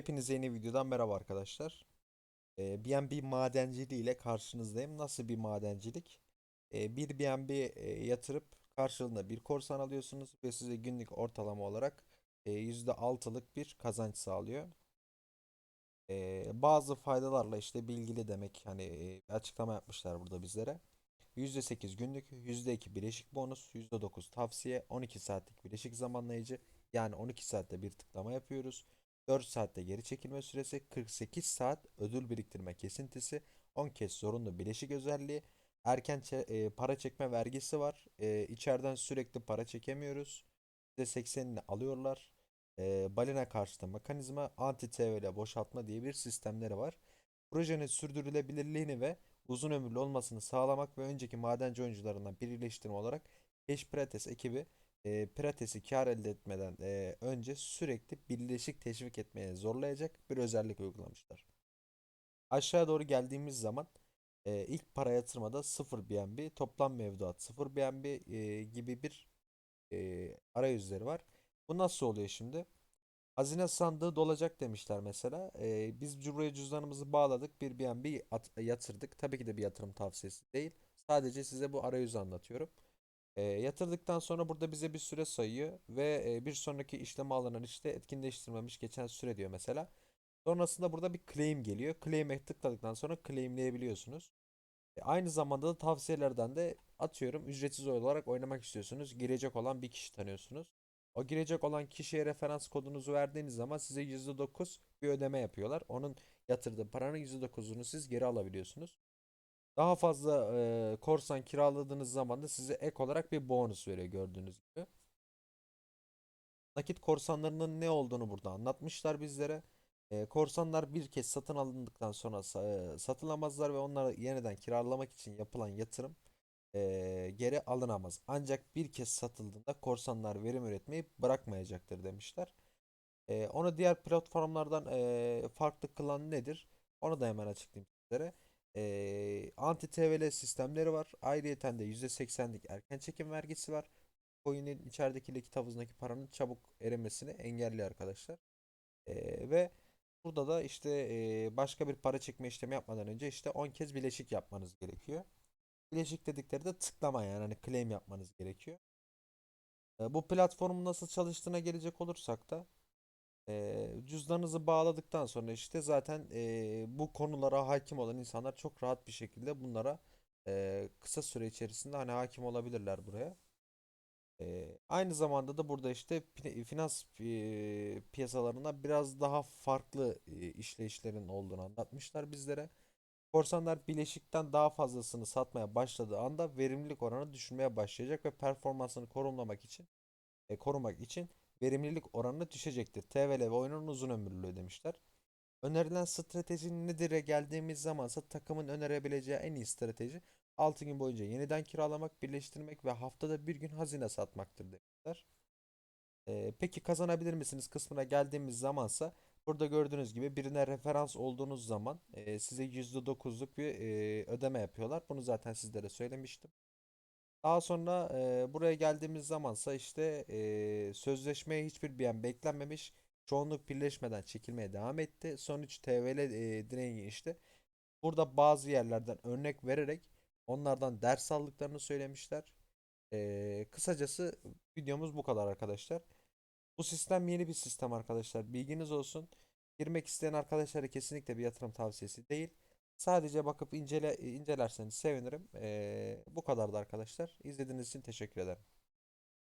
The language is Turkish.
Hepinize yeni videodan merhaba arkadaşlar. Ee, BNB madenciliği ile karşınızdayım. Nasıl bir madencilik? Ee, bir BNB e, yatırıp karşılığında bir korsan alıyorsunuz ve size günlük ortalama olarak e, %6'lık bir kazanç sağlıyor. Ee, bazı faydalarla işte bilgili demek hani e, açıklama yapmışlar burada bizlere. %8 günlük, %2 bileşik bonus, %9 tavsiye, 12 saatlik bileşik zamanlayıcı yani 12 saatte bir tıklama yapıyoruz. 4 saatte geri çekilme süresi, 48 saat ödül biriktirme kesintisi, 10 kez zorunlu bileşik özelliği, erken e, para çekme vergisi var. E, içeriden sürekli para çekemiyoruz. %80'ini alıyorlar. E, balina karşıtı mekanizma, anti TVL boşaltma diye bir sistemleri var. Projenin sürdürülebilirliğini ve uzun ömürlü olmasını sağlamak ve önceki madenci oyuncularından birleştirme olarak Cash Prates ekibi e, Prates'i kar elde etmeden e, önce sürekli birleşik teşvik etmeye zorlayacak bir özellik uygulamışlar. Aşağı doğru geldiğimiz zaman e, ilk para yatırmada 0 BNB, toplam mevduat 0 BNB e, gibi bir e, arayüzleri var. Bu nasıl oluyor şimdi? Hazine sandığı dolacak demişler mesela. E, biz buraya cüzdanımızı bağladık, bir BNB at- yatırdık. Tabii ki de bir yatırım tavsiyesi değil. Sadece size bu arayüzü anlatıyorum. E, yatırdıktan sonra burada bize bir süre sayıyor ve e, bir sonraki işleme alınan işte etkinleştirmemiş geçen süre diyor mesela. Sonrasında burada bir claim geliyor. Claim'e tıkladıktan sonra claimleyebiliyorsunuz. E, aynı zamanda da tavsiyelerden de atıyorum ücretsiz olarak oynamak istiyorsunuz. Girecek olan bir kişi tanıyorsunuz. O girecek olan kişiye referans kodunuzu verdiğiniz zaman size %9 bir ödeme yapıyorlar. Onun yatırdığı paranın %9'unu siz geri alabiliyorsunuz. Daha fazla e, korsan kiraladığınız zaman da size ek olarak bir bonus veriyor gördüğünüz gibi. Nakit korsanlarının ne olduğunu burada anlatmışlar bizlere. E, korsanlar bir kez satın alındıktan sonra e, satılamazlar ve onları yeniden kiralamak için yapılan yatırım e, geri alınamaz. Ancak bir kez satıldığında korsanlar verim üretmeyi bırakmayacaktır demişler. E, onu diğer platformlardan e, farklı kılan nedir? Onu da hemen açıklayayım sizlere. E, anti TVL sistemleri var. Ayrıyeten de %80'lik erken çekim vergisi var. Coin'in içerideki likit havuzundaki paranın çabuk erimesini engelliyor arkadaşlar. E, ve burada da işte e, başka bir para çekme işlemi yapmadan önce işte 10 kez bileşik yapmanız gerekiyor. Bileşik dedikleri de tıklama yani hani claim yapmanız gerekiyor. E, bu platformun nasıl çalıştığına gelecek olursak da e, cüzdanınızı bağladıktan sonra işte zaten e, bu konulara hakim olan insanlar çok rahat bir şekilde bunlara e, kısa süre içerisinde hani hakim olabilirler buraya. E, aynı zamanda da burada işte finans e, piyasalarında biraz daha farklı e, işleyişlerin olduğunu anlatmışlar bizlere. Korsanlar bileşikten daha fazlasını satmaya başladığı anda verimlilik oranı düşürmeye başlayacak ve performansını korumlamak için e, korumak için verimlilik oranı düşecektir. TVL ve oyunun uzun ömürlülüğü demişler. Önerilen strateji nedir'e geldiğimiz zamansa takımın önerebileceği en iyi strateji 6 gün boyunca yeniden kiralamak, birleştirmek ve haftada bir gün hazine satmaktır demişler. Ee, peki kazanabilir misiniz kısmına geldiğimiz zamansa burada gördüğünüz gibi birine referans olduğunuz zaman e, size %9'luk bir e, ödeme yapıyorlar. Bunu zaten sizlere söylemiştim. Daha sonra e, buraya geldiğimiz zamansa işte e, sözleşmeye hiçbir beyan beklenmemiş. Çoğunluk birleşmeden çekilmeye devam etti. Sonuç TVL e, direği işte. Burada bazı yerlerden örnek vererek onlardan ders aldıklarını söylemişler. E, kısacası videomuz bu kadar arkadaşlar. Bu sistem yeni bir sistem arkadaşlar. Bilginiz olsun. Girmek isteyen arkadaşlara kesinlikle bir yatırım tavsiyesi değil. Sadece bakıp incele, incelerseniz sevinirim. Ee, bu kadardı arkadaşlar. İzlediğiniz için teşekkür ederim.